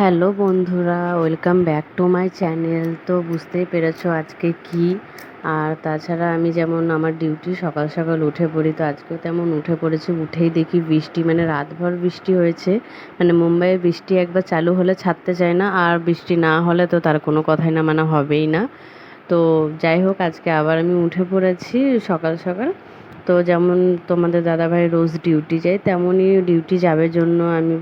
Hello বন্ধুরা, welcome back to my channel. তো বুঝতেই পেরেছ আজকে কি? আর তাছাড়া আমি যেমন আমার ডিউটি সকাল সকাল উঠে পড়ি, তো আজকেও তেমন উঠে পড়েছি। উঠেই দেখি বৃষ্টি মানে রাতভর বৃষ্টি হয়েছে। মানে মুম্বাইয়ে বৃষ্টি একবার চালু হলে ছাড়তে চায় না, আর বৃষ্টি না হলে তো তার কোনো কথাই না মানে হবেই না। তো যাই হোক, আজকে আবার আমি উঠে পড়েছি সকাল সকাল। তো যেমন তোমাদের দাদাভাই রোজ ডিউটি যায়, তেমনই ডিউটি যাবে জন্য আমি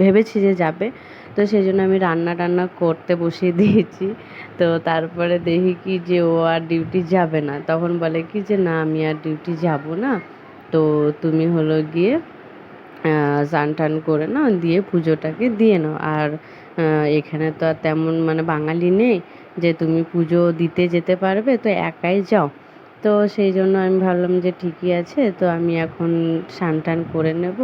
ভেবেছি যে যাবে। তো সেই জন্য আমি রান্না টান্না করতে বসিয়ে দিয়েছি। তো তারপরে দেখি কি যে ও আর ডিউটি যাবে না। তখন বলে কি যে, না, আমি আর ডিউটি যাব না। তো তুমি হলো গিয়ে স্নান টান করে নাও, দিয়ে পুজোটাকে দিয়ে নাও। আর এখানে তো আর তেমন মানে বাঙালি নেই যে তুমি পুজো দিতে যেতে পারবে, তো একাই যাও। তো সেই জন্য আমি ভাবলাম যে ঠিকই আছে, তো আমি এখন স্নান টান করে নেব।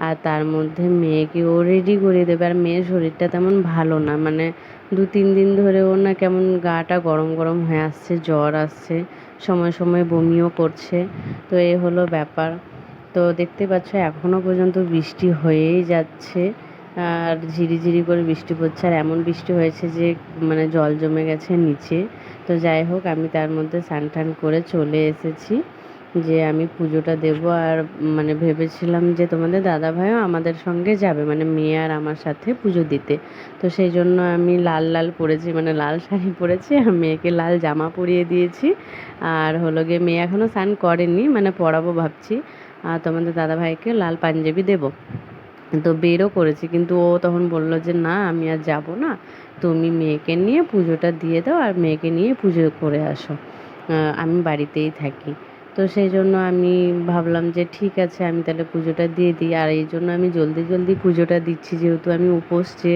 আর তার মধ্যে মেয়েকে ও রেডি করিয়ে দেবে। আর মেয়ের শরীরটা তেমন ভালো না মানে দু, তিন দিন ধরে ওর না কেমন গাটা গরম গরম হয়ে আসছে, জ্বর আসছে, সময় সময় বমিও করছে। তো এ হলো ব্যাপার। তো দেখতে পাচ্ছ এখনও পর্যন্ত বৃষ্টি হয়েই যাচ্ছে। আর ঝিরিঝিরি করে বৃষ্টি পড়ছে। আর এমন বৃষ্টি হয়েছে যে মানে জল জমে গেছে নিচে। তো যাই হোক, আমি তার মধ্যে স্নান টান করে চলে এসেছি। যে আমি পুজোটা দেব আর মানে ভেবেছিলাম যে তোমাদের দাদা ভাইও আমাদের সঙ্গে যাবে মানে মেয়ে আর আমার সাথে পুজো দিতে। তো সেই জন্য আমি লাল লাল পরেছি মানে লাল শাড়ি পরেছি আর মেয়েকে লাল জামা পরিয়ে দিয়েছি। আর হলো গিয়ে মেয়ে এখনও স্নান করেনি মানে পড়াবো ভাবছি। আর তোমাদের দাদা ভাইকে লাল পাঞ্জাবি দেবো। তো বেরও করেছি, কিন্তু ও তখন বলল যে, না, আমি আর যাব না। তুমি মেয়েকে নিয়ে পুজোটা দিয়ে দাও আর মেয়েকে নিয়ে পুজো করে আসো। আমি বাড়িতেই থাকি। তো সেই জন্য আমি ভাবলাম যে ঠিক আছে, আমি তাহলে পুজোটা দিয়ে দিই। আর এই জন্য আমি জলদি জলদি পুজোটা দিচ্ছি। যেহেতু আমি উপোস যে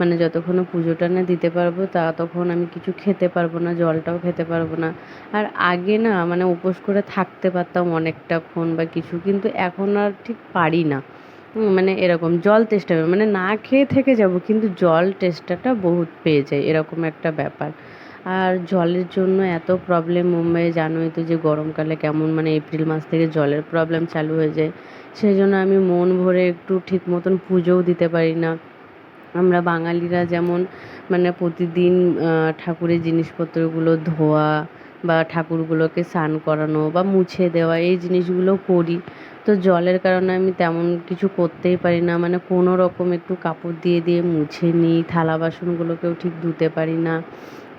মানে যতক্ষণ পুজোটা না দিতে পারব, তা তখন আমি কিছু খেতে পারব না, জলটাও খেতে পারব না। আর আগে না মানে উপোস করে থাকতে পারতাম অনেকটাক্ষণ বা কিছু, কিন্তু এখন আর ঠিক পারি না। মানে এরকম জল তেষ্টা মানে না খেয়ে থেকে যাব, কিন্তু জল তেষ্টাটা বহুত পেয়ে যায় এরকম একটা ব্যাপার। আর জলের জন্য এত প্রবলেম মুম্বাইয়ে জানোই তো যে গরমকালে কেমন মানে এপ্রিল মাস থেকে জলের প্রবলেম চালু হয়ে যায়। সেই জন্য আমি মন ভরে একটু ঠিক মতন পুজোও দিতে পারি না। আমরা বাঙালিরা যেমন মানে প্রতিদিন ঠাকুরের জিনিসপত্রগুলো ধোয়া বা ঠাকুরগুলোকে স্নান করানো বা মুছে দেওয়া এই জিনিসগুলো করি। তো জলের কারণে আমি তেমন কিছু করতেই পারি না। মানে কোনো রকম একটু কাপড় দিয়ে দিয়ে মুছে নিই, থালা বাসনগুলোকেও ঠিক ধুতে পারি না।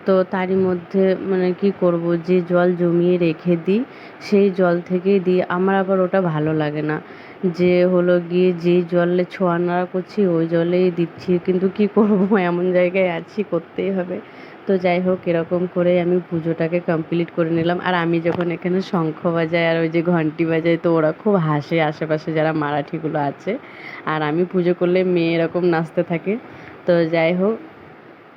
তো তারই মধ্যে মানে কী করব, যে জল জমিয়ে রেখে দিই, সেই জল থেকেই দিই। আমার আবার ওটা ভালো লাগে না। যে হলো গিয়ে যেই জলে ছোঁয়া নাড়া করছি, ওই জলেই দিচ্ছি। কিন্তু কী করব, এমন জায়গায় আছি, করতেই হবে। তো যাই হোক, এরকম করে আমি পুজোটাকে কমপ্লিট করে নিলাম। আর আমি যখন এখানে শঙ্খ বাজাই আর ওই যে ঘন্টি বাজাই, তো ওরা খুব হাসে আশেপাশে যারা মারাঠিগুলো আছে। আর আমি পুজো করলে মেয়ে এরকম নাচতে থাকে। তো যাই হোক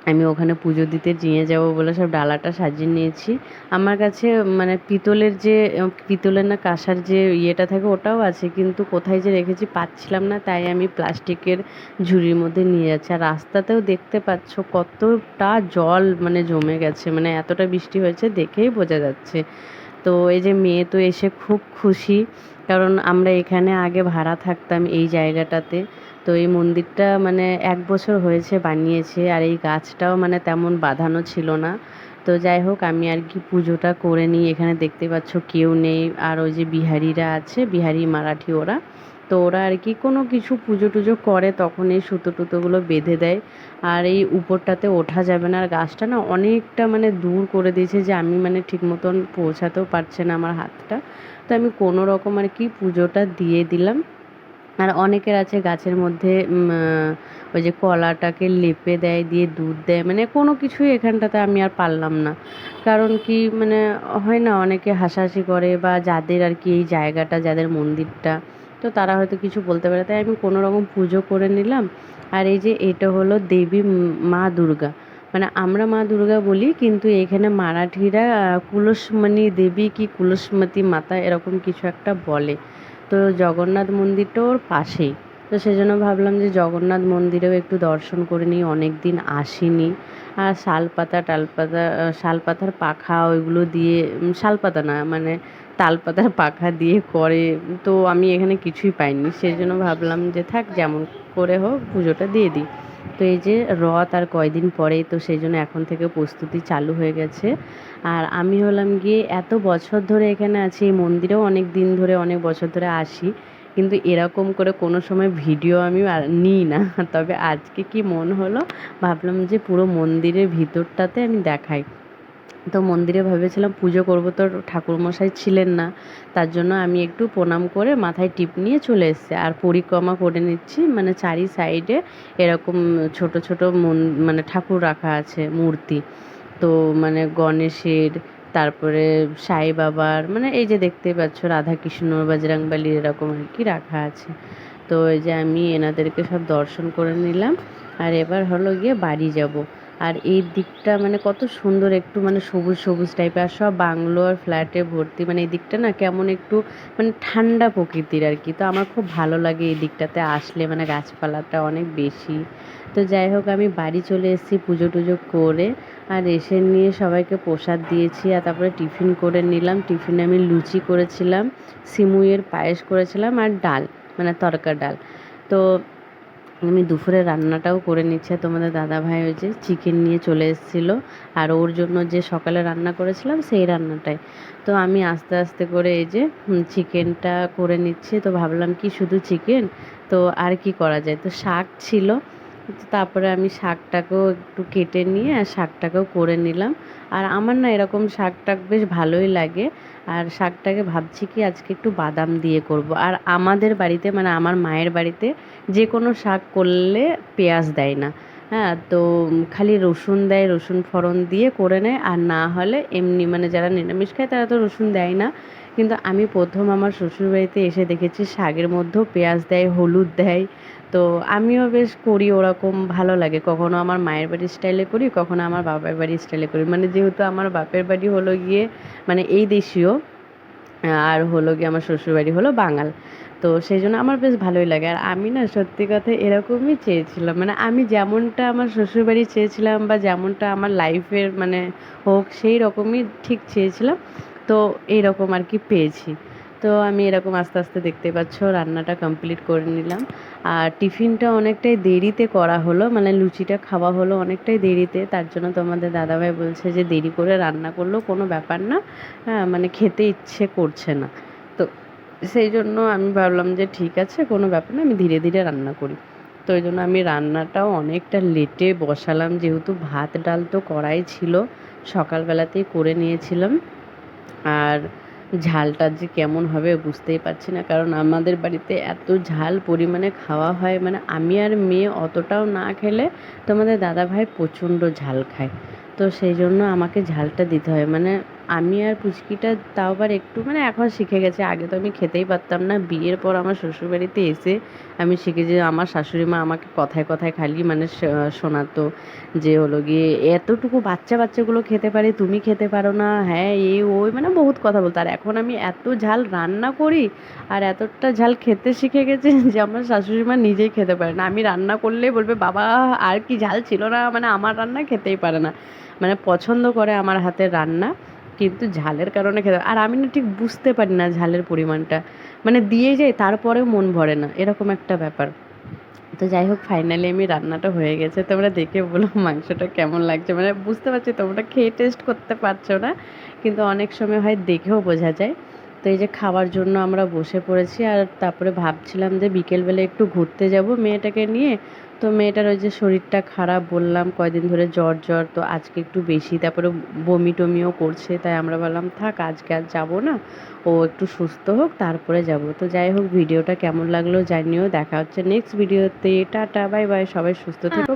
আমি ওখানে পুজো দিতে নিয়ে যাব বলে সব ডালাটা সাজিয়ে নিয়েছি। আমার কাছে মানে পিতলের যে পিতলের না কাঁসার যে ইয়েটা থাকে ওটাও আছে, কিন্তু কোথায় যে রেখেছি পাচ্ছিলাম না, তাই আমি প্লাস্টিকের ঝুড়ির মধ্যে নিয়ে যাচ্ছি। আর রাস্তাতেও দেখতে পাচ্ছ কতটা জল মানে জমে গেছে মানে এতটা বৃষ্টি হয়েছে দেখেই বোঝা যাচ্ছে। তো এই যে মেয়ে তো এসে খুব খুশি কারণ আমরা এখানে আগে ভাড়া থাকতাম এই জায়গাটাতে। তো এই মন্দিরটা মানে এক বছর হয়েছে বানিয়েছে আর এই গাছটাও মানে তেমন বাঁধানো ছিল না। তো যাই হোক, আমি আর কি পুজোটা করে নিই। এখানে দেখতে পাচ্ছ কেউ নেই। আর ওই যে বিহারিরা আছে, বিহারি, মারাঠি ওরা। তো ওরা আর কি কোনো কিছু পুজো টুজো করে তখন এই সুতো টুতোগুলো বেঁধে দেয়। আর এই উপরটাতে ওঠা যাবে না। আর গাছটা না অনেকটা মানে দূর করে দিয়েছে যে আমি মানে ঠিক মতন পৌঁছাতেও পারছে না আমার হাতটা। তো আমি কোনো রকম আর কি পুজোটা দিয়ে দিলাম। আর অনেকের আছে গাছের মধ্যে ওই যে কলাটাকে লেপে দেয়, দিয়ে দুধ দেয়। মানে কোনো কিছুই এখানটাতে আমি আর পারলাম না। কারণ কি মানে হয় না অনেকে হাসাহাসি করে বা যাদের আর কি এই জায়গাটা, যাদের মন্দিরটা তো তারা হয়তো কিছু বলতে পারে। তাই আমি কোনো রকম পুজো করে নিলাম। আর এই যে এটা হলো দেবী মা দুর্গা। মানে আমরা মা দুর্গা বলি, কিন্তু এখানে মারাঠিরা কুলসমণি দেবী কি কুলসমতি মাতা এরকম কিছু একটা বলে। তো জগন্নাথ মন্দিরটা ওর পাশেই। তো সেজন্য ভাবলাম যে জগন্নাথ মন্দিরেও একটু দর্শন করে নিই অনেক দিন আসিনি। আর শালপাতা টালপাতা শালপাতার পাখা ওইগুলো দিয়ে শালপাতা না মানে তালপাতার পাখা দিয়ে করে। তো আমি এখানে কিছুই পাইনি। সেই জন্য ভাবলাম যে থাক, যেমন করে হোক, পুজোটা দিয়ে দিই। তো এই যে রথ আর কয়দিন পরেই তো সেই জন্য এখন থেকে প্রস্তুতি চালু হয়ে গেছে। আর আমি হলাম গিয়ে এত বছর ধরে এখানে আছি, এই মন্দিরেও অনেক দিন ধরে, অনেক বছর ধরে আসি। কিন্তু এরকম করে কোনো সময় ভিডিও আমি নিই না। তবে আজকে কি মন হলো, ভাবলাম যে পুরো মন্দিরের ভিতরটাতে আমি দেখাই। তো মন্দিরে ভেবেছিলাম পুজো করব, তো ঠাকুরমশাই ছিলেন না। তার জন্য আমি একটু প্রণাম করে মাথায় টিপ নিয়ে চলে এসেছি। আর পরিক্রমা করে নিচ্ছি মানে চারি সাইডে এরকম ছোট ছোট মন মানে ঠাকুর রাখা আছে, মূর্তি। তো মানে গণেশের, তারপরে সাই বাবার মানে এই যে দেখতে পাচ্ছ, রাধাকৃষ্ণ, বজরংবলী এরকম আর কি রাখা আছে। তো এই যে আমি এনাদেরকে সব দর্শন করে নিলাম। আর এবার হলো গিয়ে বাড়ি যাব। আর এই দিকটা মানে কত সুন্দর, একটু মানে সবুজ সবুজ টাইপের আর সব বাংলো আর ফ্ল্যাটে ভর্তি মানে এই দিকটা না কেমন একটু মানে ঠান্ডা প্রকৃতির আর কি। তো আমার খুব ভালো লাগে এই দিকটাতে আসলে মানে গাছপালাটা অনেক বেশি। তো যাই হোক, আমি বাড়ি চলে এসেছি পুজো টুজো করে। আর এসে নিয়ে সবাইকে প্রসাদ দিয়েছি আর তারপরে টিফিন করে নিলাম। টিফিনে আমি লুচি করেছিলাম, সিমুইয়ের পায়েস করেছিলাম আর ডাল মানে তরকা ডাল। তো আমি দুপুরে রান্নাটাও করে নিচ্ছে তোমাদের দাদা ভাই ওই যে চিকেন নিয়ে চলে এসেছিল। আর ওর জন্য যে সকালে রান্না করেছিলাম সেই রান্নাটাই। তো আমি আস্তে আস্তে করে এই যে চিকেনটা করে নিচ্ছি। তো ভাবলাম কি শুধু চিকেন তো আর কি করা যায়? তো শাক ছিল। তারপরে আমি শাকটাকেও একটু কেটে নিয়ে আর শাকটাকেও করে নিলাম। আর আমার না এরকম শাক টাক বেশ ভালোই লাগে। আর শাকটাকে ভাবছি কি আজকে একটু বাদাম দিয়ে করব। আর আমাদের বাড়িতে মানে আমার মায়ের বাড়িতে যে কোনো শাক করলে পেঁয়াজ দেয় না। হ্যাঁ তো খালি রসুন দেয়, রসুন ফোড়ন দিয়ে করে নেয়। আর না হলে এমনি মানে যারা নিরামিষ খায় তারা তো রসুন দেয় না। কিন্তু আমি প্রথম আমার শ্বশুরবাড়িতে এসে দেখেছি শাকের মধ্যেও পেঁয়াজ দেয়, হলুদ দেয়। তো আমিও বেশ করি ওরকম ভালো লাগে। কখনো আমার মায়ের বাড়ির স্টাইলে করি, কখনো আমার বাপের বাড়ির স্টাইলে করি। মানে যেহেতু আমার বাপের বাড়ি হলো গিয়ে মানে এই দেশীয়, আর হলো গিয়ে আমার শ্বশুরবাড়ি হলো বাঙাল। তো সেই জন্য আমার বেশ ভালোই লাগে। আর আমি না সত্যি কথা এরকমই চেয়েছিলাম। মানে আমি যেমনটা আমার শ্বশুরবাড়ি চেয়েছিলাম বা যেমনটা আমার লাইফের মানে হোক, সেই রকমই ঠিক চেয়েছিলাম। তো এইরকম আর কি পেয়েছি। তো আমি এরকম আস্তে আস্তে দেখতে পাচ্ছ, রান্নাটা কমপ্লিট করে নিলাম। আর টিফিনটা অনেকটাই দেরিতে করা হলো মানে লুচিটা খাওয়া হলো অনেকটাই দেরিতে। তার জন্য তোমাদের দাদাভাই বলছে যে দেরি করে রান্না করলেও কোনো ব্যাপার না। হ্যাঁ মানে খেতে ইচ্ছে করছে না। তো সেই জন্য আমি ভাবলাম যে ঠিক আছে, কোনো ব্যাপার না, আমি ধীরে ধীরে রান্না করি। তো ওই জন্য আমি রান্নাটাও অনেকটা লেটে বসালাম, যেহেতু ভাত, ডাল তো করাই ছিল, সকালবেলাতেই করে নিয়েছিলাম। আর ঝালটা যে কেমন হবে বুঝতেই পারছি না। কারণ আমাদের বাড়িতে এত ঝাল পরিমাণে খাওয়া হয় মানে আমি আর মেয়ে অতটাও না খেলে তোমাদের দাদাভাই প্রচণ্ড ঝাল খায়। তো সেই জন্য আমাকে ঝালটা দিতে হয়। মানে আমি আর পুচকিটা তাও আবার একটু মানে এখন শিখে গেছে। আগে তো আমি খেতেই পারতাম না। বিয়ের পর আমার শ্বশুরবাড়িতে এসে আমি শিখেছি আমার শাশুড়ি মা আমাকে কথায় কথায় খালি মানে শোনাতো যে হলো গিয়ে, এতটুকু বাচ্চা বাচ্চাগুলো খেতে পারে, তুমি খেতে পারো না। হ্যাঁ এই ওই মানে বহুত কথা বলতো। আর এখন আমি এত ঝাল রান্না করি আর এতটা ঝাল খেতে শিখে গেছে যে আমার শাশুড়ি মা নিজেই খেতে পারে না। আমি রান্না করলেই বলবে, বাবা, আর কি ঝাল ছিল না। মানে আমার রান্না খেতেই পারে না। মানে পছন্দ করে আমার হাতের রান্না। কিন্তু ঝালের কারণে খেতে আর আমি না ঠিক বুঝতে পারি না ঝালের পরিমাণটা। মানে দিয়ে যাই তারপরেও মন ভরে না। এরকম একটা ব্যাপার। তো যাই হোক ফাইনালি আমি রান্নাটা হয়ে গেছে। তোমরা দেখে বলো মাংসটা কেমন লাগছে। মানে বুঝতে পারছি তোমরা খেয়ে টেস্ট করতে পারছ না। কিন্তু অনেক সময় হয় দেখেও বোঝা যায়। তো এই যে খাওয়ার জন্য আমরা বসে পড়েছি আর তারপরে ভাবছিলাম যে বিকেলবেলা একটু ঘুরতে যাব মেয়েটাকে নিয়ে। তো মেয়েটার ওই যে শরীরটা খারাপ বললাম, কয়দিন ধরে জ্বর জ্বর, তো আজকে একটু বেশি। তারপরে বমি টমিও করছে, তাই আমরা বললাম, থাক, আজকে আর যাব না। ও একটু সুস্থ হোক, তারপরে যাব। তো যাই হোক, ভিডিওটা কেমন লাগল জানিও। দেখা হচ্ছে নেক্সট ভিডিওতে টাটা বাই বাই সবাই সুস্থ থেকো।